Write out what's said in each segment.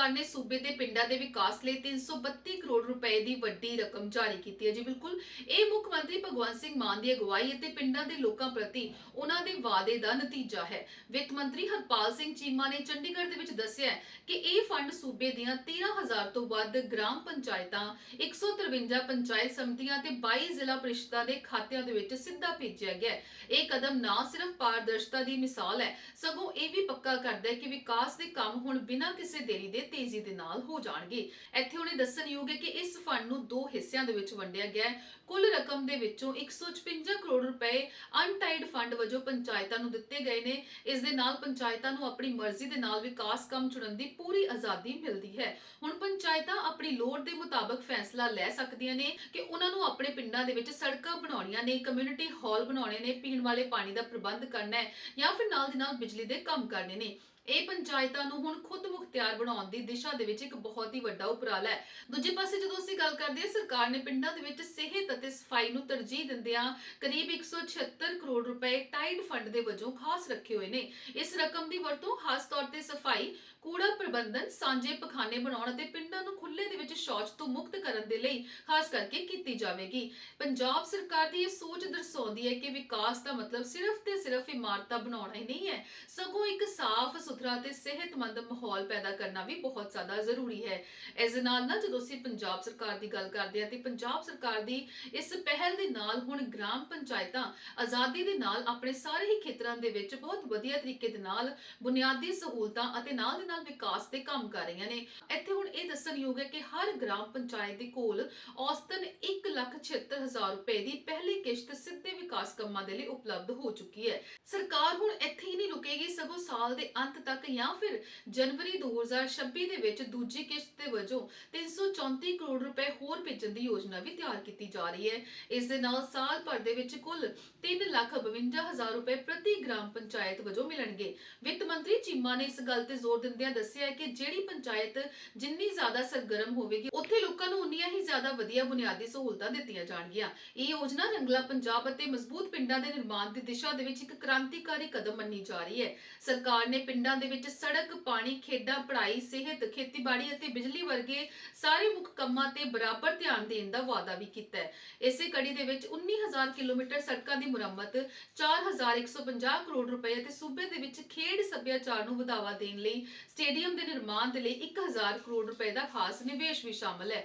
ਸਰਕਾਰ ਨੇ ਸੂਬੇ ਦੇ ਪਿੰਡਾਂ ਦੇ ਵਿਕਾਸ ਲਈ 332 ਕਰੋੜ ਰੁਪਏ ਦੀ ਵੱਡੀ ਰਕਮ ਜਾਰੀ ਕੀਤੀ ਹੈ। ਜੀ ਬਿਲਕੁਲ, ਇਹ ਮੁੱਖ ਮੰਤਰੀ ਭਗਵੰਤ ਸਿੰਘ ਮਾਨ ਦੀ ਅਗਵਾਈ ਅਤੇ ਪਿੰਡਾਂ ਦੇ ਲੋਕਾਂ ਪ੍ਰਤੀ ਉਹਨਾਂ ਦੇ ਵਾਅਦੇ ਦਾ ਨਤੀਜਾ ਹੈ। ਵਿੱਤ ਮੰਤਰੀ ਹਰਪਾਲ ਸਿੰਘ ਚੀਮਾ ਨੇ ਚੰਡੀਗੜ੍ਹ ਦੇ ਵਿੱਚ ਦੱਸਿਆ ਕਿ ਇਹ ਫੰਡ ਸੂਬੇ ਦੀਆਂ 13000 ਤੋਂ ਵੱਧ ਗ੍ਰਾਮ ਪੰਚਾਇਤਾਂ 153 ਪੰਚਾਇਤ ਸਮਿਤੀਆਂ ਤੇ 22 ਜ਼ਿਲ੍ਹਾ ਪ੍ਰੀਸ਼ਦਾਂ ਦੇ ਖਾਤਿਆਂ ਦੇ ਵਿੱਚ ਸਿੱਧਾ ਭੇਜਿਆ ਗਿਆ ਹੈ। ਇਹ ਕਦਮ ਨਾ ਸਿਰਫ ਪਾਰਦਰਸ਼ਤਾ ਦੀ ਮਿਸਾਲ ਹੈ, ਸਗੋਂ ਇਹ ਵੀ ਪੱਕਾ ਕਰਦਾ ਹੈ ਕਿ ਵਿਕਾਸ ਦੇ ਕੰਮ ਹੁਣ ਬਿਨਾਂ ਕਿਸੇ ਦੇਰੀ ਦੇ ਤੇਜ਼ੀ ਦੇ ਨਾਲ ਹੋ ਜਾਣਗੇ। ਇੱਥੇ ਉਹਨੇ ਦੱਸਣਯੋਗ ਹੈ ਕਿ ਇਸ ਫੰਡ ਨੂੰ ਦੋ ਹਿੱਸਿਆਂ ਦੇ ਵਿੱਚ ਵੰਡਿਆ ਗਿਆ ਹੈ। ਕੁੱਲ ਰਕਮ ਦੇ ਵਿੱਚੋਂ 156 ਕਰੋੜ ਰੁਪਏ ਅਨਟਾਈਡ ਫੰਡ ਵਜੋਂ ਪੰਚਾਇਤਾਂ ਨੂੰ ਦਿੱਤੇ ਗਏ ਨੇ। ਇਸ ਦੇ ਨਾਲ ਪੰਚਾਇਤਾਂ ਨੂੰ ਆਪਣੀ ਮਰਜ਼ੀ ਦੇ ਨਾਲ ਵਿਕਾਸ ਕੰਮ ਚੁਣਨ ਦੀ ਪੂਰੀ ਆਜ਼ਾਦੀ ਮਿਲਦੀ ਹੈ। ਹੁਣ ਪੰਚਾਇਤਾਂ ਆਪਣੀ ਲੋੜ ਦੇ ਮੁਤਾਬਕ ਫੈਸਲਾ ਲੈ ਸਕਦੀਆਂ ਨੇ ਕਿ ਉਹਨਾਂ ਨੂੰ ਆਪਣੇ ਪਿੰਡਾਂ ਦੇ ਵਿੱਚ ਸੜਕਾਂ ਬਣਾਉਣੀਆਂ ਨੇ ਕਮਿਊਨਿਟੀ ਹਾਲ ਬਣਾਉਣੇ ਨੇ, ਪੀਣ ਵਾਲੇ ਪਾਣੀ ਦਾ ਪ੍ਰਬੰਧ ਕਰਨਾ ਹੈ ਜਾਂ ਫਿਰ ਨਾਲ ਦੀ ਨਾਲ ਬਿਜਲੀ ਦੇ ਕੰਮ ਕਰਨੇ ਨੇ। ਇਹ ਪੰਚਾਇਤਾਂ ਨੂੰ ਹੁਣ ਖੁਦ ਮੁਖਤਿਆਰ ਬਣਾਉਣ ਦੀ ਦਿਸ਼ਾ ਦੇ ਵਿੱਚ ਇੱਕ ਬਹੁਤ ਹੀ ਵੱਡਾ ਉਪਰਾਲਾ ਹੈ। ਦੂਜੇ ਪਾਸੇ ਜਦੋਂ ਅਸੀਂ ਗੱਲ ਕਰਦੇ ਹਾਂ, ਸਰਕਾਰ ਨੇ ਪਿੰਡਾਂ ਦੇ ਵਿੱਚ ਸਿਹਤ ਅਤੇ ਸਫ਼ਾਈ ਨੂੰ ਤਰਜੀਹ ਦਿੰਦਿਆਂ ਕਰੀਬ 176 ਕਰੋੜ ਰੁਪਏ ਟਾਈਡ ਫੰਡ ਦੇ ਵਜੋਂ ਖਾਸ ਰੱਖੇ ਹੋਏ ਨੇ। ਇਸ ਰਕਮ ਦੀ ਵਰਤੋਂ ਖਾਸ ਤੌਰ ਤੇ ਸਫ਼ਾਈ ਕੂੜਾ ਪ੍ਰਬੰਧਨ ਸਾਂਝੇ ਪਖਾਨੇ ਬਣਾਉਣ ਅਤੇ ਪਿੰਡਾਂ ਨੂੰ ਖੁੱਲੇ ਦੇ ਵਿੱਚ ਸ਼ੌਚ ਤੋਂ ਮੁਕਤ ਕਰਨ ਦੇ ਲਈ ਖਾਸ ਕਰਕੇ ਕੀਤੀ ਜਾਵੇਗੀ। ਪੰਜਾਬ ਸਰਕਾਰ ਦੀ ਇਹ ਸੋਚ ਦਰਸਾਉਂਦੀ ਹੈ ਕਿ ਵਿਕਾਸ ਦਾ ਮਤਲਬ ਸਿਰਫ ਤੇ ਸਿਰਫ ਇਮਾਰਤਾਂ ਬਣਾਉਣਾ ਹੀ ਨਹੀਂ ਹੈ, ਸਗੋਂ ਇੱਕ ਸਾਫ਼, ਸੁਥਰਾ ਤੇ ਸਿਹਤਮੰਦ ਮਾਹੌਲ ਪੈਦਾ ਕਰਨਾ ਵੀ ਬਹੁਤ ਜ਼ਿਆਦਾ ਜ਼ਰੂਰੀ ਹੈ। ਇਸ ਦੇ ਨਾਲ ਨਾਲ ਜਦੋਂ ਅਸੀਂ ਪੰਜਾਬ ਸਰਕਾਰ ਦੀ ਗੱਲ ਕਰਦੇ ਹਾਂ ਤੇ ਪੰਜਾਬ ਸਰਕਾਰ ਦੀ ਇਸ ਪਹਿਲ ਦੇ ਨਾਲ ਹੁਣ ਗ੍ਰਾਮ ਪੰਚਾਇਤਾਂ ਆਜ਼ਾਦੀ ਦੇ ਨਾਲ ਆਪਣੇ ਸਾਰੇ ਹੀ ਖੇਤਰਾਂ ਦੇ ਵਿੱਚ ਬਹੁਤ ਵਧੀਆ ਤਰੀਕੇ ਦੇ ਨਾਲ ਬੁਨਿਆਦੀ ਸਹੂਲਤਾਂ ਅਤੇ ਨਾਲ ਦੇ ਨਾਲ ਵਿਕਾਸ ਦੇ ਕੰਮ ਕਰ ਰਹੀਆਂ ਨੇ। ਇੱਥੇ ਹੁਣ ਇਹ ਦੱਸਣਯੋਗ ਹੈ ਕਿ ਹਰ ਗ੍ਰਾਮ ਪੰਚਾਇਤ ਦੇ ਕੋਲ ਔਸਤਨ 1,76,000 ਰੁਪਏ ਦੀ ਪਹਿਲੀ ਕਿਸ਼ਤ ਸਿੱਧੇ ਵਿਕਾਸ ਕੰਮਾਂ ਦੇ ਲਈ ਉਪਲਬਧ ਹੋ ਚੁੱਕੀ ਹੈ। ਸਰਕਾਰ ਹੁਣ ਇੱਥੇ ਹੀ ਨਹੀਂ ਰੁਕੇਗੀ ਸਗੋਂ ਸਾਲ ਦੇ ਅੰਤ ਤੱਕ ਜਾਂ ਫਿਰ ਜਨਵਰੀ 2026 ਦੇ ਵਿੱਚ ਦੂਜੀ ਕਿਸ਼ਤ ਦੇ ਵਜੋਂ 334 ਕਰੋੜ ਰੁਪਏ ਹੋਰ ਭੇਜਣ ਦੀ ਯੋਜਨਾ ਵੀ ਤਿਆਰ ਕੀਤੀ ਜਾ ਰਹੀ ਹੈ। ਇਸ ਦੇ ਨਾਲ ਸਾਲ ਭਰ ਦੇ ਵਿੱਚ ਕੁੱਲ 352000 ਰੁਪਏ ਪ੍ਰਤੀ ਗ੍ਰਾਮ ਪੰਚਾਇਤ ਵਜੋਂ ਮਿਲਣਗੇ। ਵਿੱਤ ਮੰਤਰੀ ਚੀਮਾ ਨੇ ਇਸ ਗੱਲ ਤੇ ਜ਼ੋਰ ਦਿੰਦਿਆਂ ਦੱਸਿਆ ਹੈ ਕਿ ਜਿਹੜੀ ਪੰਚਾਇਤ ਜਿੰਨੀ ਜ਼ਿਆਦਾ ਸਰਗਰਮ ਹੋਵੇਗੀ, ਉੱਥੇ ਲੋਕਾਂ ਨੂੰ ਉਨੀਆਂ ਹੀ ਜ਼ਿਆਦਾ ਵਧੀਆ ਬੁਨਿਆਦੀ ਸਹੂਲਤਾਂ ਦਿੱਤੀਆਂ ਜਾਣਗੀਆਂ। ਇਹ ਯੋਜਨਾ ਰੰਗਲਾ ਪੰਜਾਬ ਅਤੇ ਮਜ਼ਬੂਤ ਪਿੰਡਾਂ ਦੇ ਨਿਰਮਾਣ ਦੀ ਦਿਸ਼ਾ ਦੇ ਵਿੱਚ ਇੱਕ ਕ੍ਰਾਂਤੀਕਾਰੀ ਕਦਮ ਮੰਨੀ ਜਾ ਰਹੀ ਹੈ। ਸਰਕਾਰ ਨੇ ਪਿੰਡਾਂ ਦੇ ਵਿੱਚ ਸੜਕ, ਪਾਣੀ, ਖੇਡਾਂ, ਪੜ੍ਹਾਈ, ਸਿਹਤ, ਖੇਤੀਬਾੜੀ ਅਤੇ ਬਿਜਲੀ ਵਰਗੇ ਸਾਰੇ ਮੁੱਖ ਕੰਮਾਂ ਤੇ ਬਰਾਬਰ ਧਿਆਨ ਦੇਣ ਦਾ ਵਾਅਦਾ ਵੀ ਕੀਤਾ ਹੈ। ਇਸੇ ਕੜੀ ਦੇ ਵਿੱਚ 19000 ਕਿਲੋਮੀਟਰ ਸੜਕਾਂ ਦੀ ਮੁਰੰਮਤ 4150 ਕਰੋੜ ਰੁਪਏ ਅਤੇ ਸੂਬੇ ਦੇ ਵਿੱਚ ਖੇਡ ਸੱਭਿਆਚਾਰ ਨੂੰ ਵਧਾਵਾ ਦੇਣ ਲਈ ਸਟੇਡੀਅਮ ਦੇ ਨਿਰਮਾਣ ਦੇ ਲਈ 1000 ਕਰੋੜ ਰੁਪਏ ਦਾ ਖਾਸ ਨਿਵੇਸ਼ ਵੀ ਸ਼ਾਮਲ ਹੈ।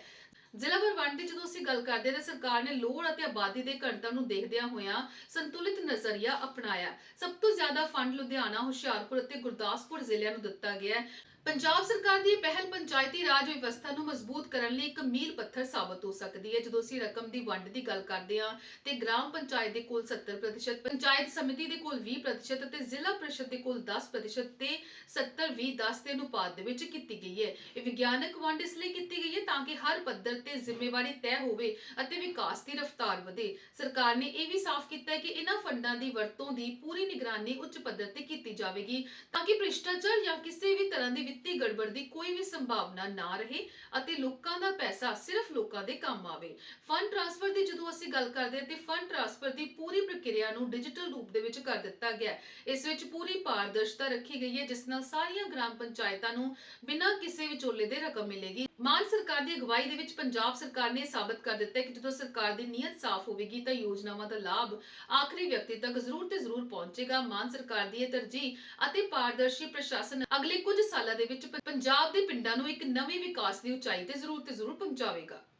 ਜ਼ਿਲ੍ਹਾ ਪ੍ਰਬੰਧ ਦੀ ਜਦੋਂ ਅਸੀਂ ਗੱਲ ਕਰਦੇ ਹਾਂ ਤਾਂ ਸਰਕਾਰ ਨੇ ਲੋੜ ਅਤੇ ਆਬਾਦੀ ਦੇ ਘਣਤਾ ਨੂੰ ਦੇਖਦਿਆਂ ਹੋਇਆਂ ਸੰਤੁਲਿਤ ਨਜ਼ਰੀਆ ਅਪਣਾਇਆ। ਸਭ ਤੋਂ ਜ਼ਿਆਦਾ ਫੰਡ ਲੁਧਿਆਣਾ, ਹੁਸ਼ਿਆਰਪੁਰ ਅਤੇ ਗੁਰਦਾਸਪੁਰ ਜ਼ਿਲ੍ਹਿਆਂ ਨੂੰ ਦਿੱਤਾ ਗਿਆ ਹੈ। ਪੰਜਾਬ ਸਰਕਾਰ ਦੀ ਇਹ ਪਹਿਲ ਪੰਚਾਇਤੀ ਰਾਜ ਵਿਵਸਥਾ ਨੂੰ ਮਜ਼ਬੂਤ ਕਰਨ ਲਈ ਇੱਕ ਮੀਲ ਪੱਥਰ ਸਾਬਤ ਹੋ ਸਕਦੀ ਹੈ। ਜਦੋਂ ਅਸੀਂ ਰਕਮ ਦੀ ਵੰਡ ਦੀ ਗੱਲ ਕਰਦੇ ਹਾਂ, ਤੇ ਗ੍ਰਾਮ ਪੰਚਾਇਤ ਦੇ ਕੋਲ 70% ਪੰਚਾਇਤ ਸਮਿਤੀ ਦੇ ਕੋਲ 20% ਅਤੇ ਜ਼ਿਲ੍ਹਾ ਪ੍ਰੀਸ਼ਦ ਦੇ ਕੋਲ 10% ਤੇ 70 20 10 ਦੇ ਅਨੁਪਾਤ ਦੇ ਵਿੱਚ ਕੀਤੀ ਗਈ ਹੈ। ਇਹ ਵਿਗਿਆਨਕ ਵੰਡ ਇਸ ਲਈ ਕੀਤੀ ਗਈ ਹੈ ਤਾਂ ਕਿ ਹਰ ਪੱਧਰ ਤੇ ਜ਼ਿੰਮੇਵਾਰੀ ਤੈਅ ਹੋਵੇ ਅਤੇ ਵਿਕਾਸ ਦੀ ਰਫ਼ਤਾਰ ਵਧੇ। ਸਰਕਾਰ ਨੇ ਇਹ ਵੀ ਸਾਫ਼ ਕੀਤਾ ਹੈ ਕਿ ਇਹਨਾਂ ਫੰਡਾਂ ਦੀ ਵਰਤੋਂ ਦੀ ਪੂਰੀ ਨਿਗਰਾਨੀ ਉੱਚ ਪੱਧਰ ਤੇ ਕੀਤੀ ਜਾਵੇਗੀ ਤਾਂ ਕਿ ਭ੍ਰਿਸ਼ਟਾਚਾਰ ਜਾਂ ਕਿਸੇ ਵੀ ਤਰ੍ਹਾਂ ਦੀ ਵਿੱਤੀ ਗੜਬੜ ਦੀ ਕੋਈ ਵੀ ਸੰਭਾਵਨਾ ਨਾ ਰਹੇ ਅਤੇ ਲੋਕਾਂ ਦਾ ਪੈਸਾ ਸਿਰਫ ਲੋਕਾਂ ਦੇ ਕੰਮ ਆਵੇ। ਫੰਡ ਟ੍ਰਾਂਸਫਰ ਦੀ ਜਦੋਂ ਅਸੀਂ ਗੱਲ ਕਰਦੇ ਹਾਂ, ਤੇ ਫੰਡ ਟ੍ਰਾਂਸਫਰ ਦੀ ਪੂਰੀ ਪ੍ਰਕਿਰਿਆ ਨੂੰ ਡਿਜੀਟਲ ਰੂਪ ਦੇ ਵਿੱਚ ਕਰ ਦਿੱਤਾ ਗਿਆ ਇਸ ਵਿੱਚ ਪੂਰੀ ਪਾਰਦਰਸ਼ਤਾ ਰੱਖੀ ਗਈ ਹੈ, ਜਿਸ ਨਾਲ ਸਾਰੀਆਂ ਗ੍ਰਾਮ ਪੰਚਾਇਤਾਂ ਨੂੰ ਬਿਨਾਂ ਕਿਸੇ ਵਿਚੋਲੇ ਦੇ ਰਕਮ ਮਿਲੇਗੀ। ਮਾਨ ਸਰਕਾਰ ਦੀ ਅਗਵਾਈ ਦੇ ਵਿੱਚ ਪੰਜਾਬ ਸਰਕਾਰ ਨੇ ਸਾਬਤ ਕਰ ਦਿੱਤਾ ਹੈ ਕਿ ਜਦੋਂ ਸਰਕਾਰ ਦੀ ਨੀਅਤ ਸਾਫ਼ ਹੋਵੇਗੀ, ਤਾਂ ਯੋਜਨਾਵਾਂ ਦਾ ਲਾਭ ਆਖਰੀ ਵਿਅਕਤੀ ਤੱਕ ਜ਼ਰੂਰ ਤੇ ਜ਼ਰੂਰ ਪਹੁੰਚੇਗਾ। ਮਾਨ ਸਰਕਾਰ ਦੀ ਇਹ ਤਰਜੀਹ ਅਤੇ ਪਾਰਦਰਸ਼ੀ ਪ੍ਰਸ਼ਾਸਨ ਅਗਲੇ ਕੁਝ ਸਾਲਾਂ ਦੇ ਦੇ ਵਿੱਚ ਪੰਜਾਬ ਦੇ ਪਿੰਡਾਂ ਨੂੰ ਇੱਕ ਨਵੇਂ ਵਿਕਾਸ ਦੀ ਉਚਾਈ ਤੇ ਜ਼ਰੂਰ ਤੇ ਜ਼ਰੂਰ ਪਹੁੰਚਾਵੇਗਾ।